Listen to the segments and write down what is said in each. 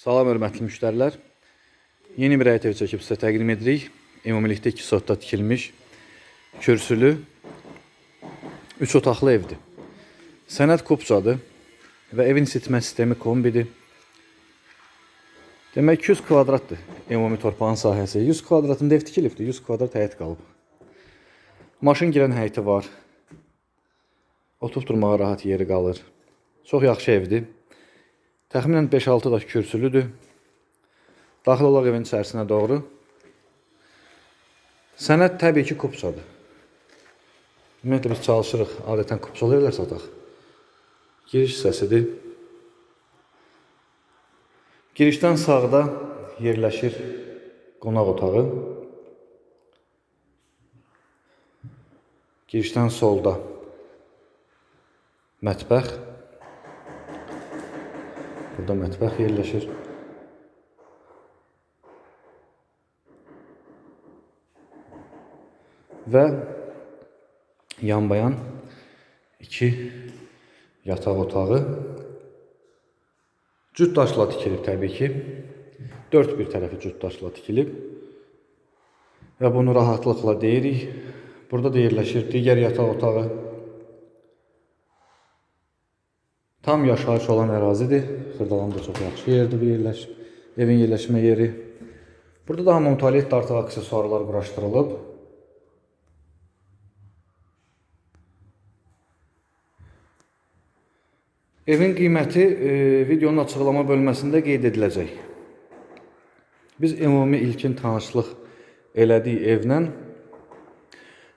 Salam hörmətli müştərilər. Yeni bir həyət ev çəkib sizə təqdim edirik. Ümumilikdə 2 sotda tikilmiş, kürsülü, 3 otaqlı evdir. Sənəd kupçadır və evin isitmə sistemi kombidir. Demək 200 kvadratdır ümumi torpağın sahəsi. 100 kvadratında ev tikilibdir, 100 kvadrat həyət qalıb. Maşın girən həyəti var. Oturub durmağa rahat yeri qalır. Çox yaxşı evdir. Təxminən 5-6 da kürsülüdür. Daxil olaq evin içərisinə doğru. Sənəd təbii ki, kupçadır. Ümumiyyətlə biz çalışırıq, adətən kupçalı evlər sataq. Giriş hissəsidir. Girişdən sağda yerləşir qonaq otağı. Girişdən solda mətbəx. Burada mətbəx yerləşir. Və yanbayan iki yataq otağı. Cüt daşla tikilib təbii ki. Dörd bir tərəfi cüt daşla tikilib. Və bunu rahatlıqla deyirik. Burada da yerləşir digər yataq otağı. Tam yaşayış olan ərazidir. Xırdalan da çox yaxşı yerdir bu yerləş evin yerləşmə yeri. Burada da hamam tualet artıq aksesuarlar quraşdırılıb. Evin qiyməti e, videonun açıqlama bölməsində qeyd ediləcək. Biz ümumi ilkin tanışlıq elədik evlə.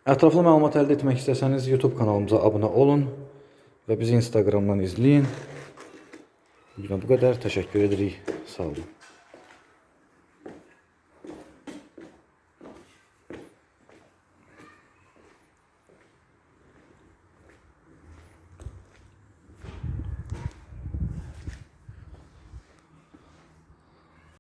Ətraflı məlumat əldə etmək istəsəniz YouTube kanalımıza abunə olun Ve bizi Instagram'dan izleyin. Bugün bu kadar. Teşekkür ederim. Sağ olun.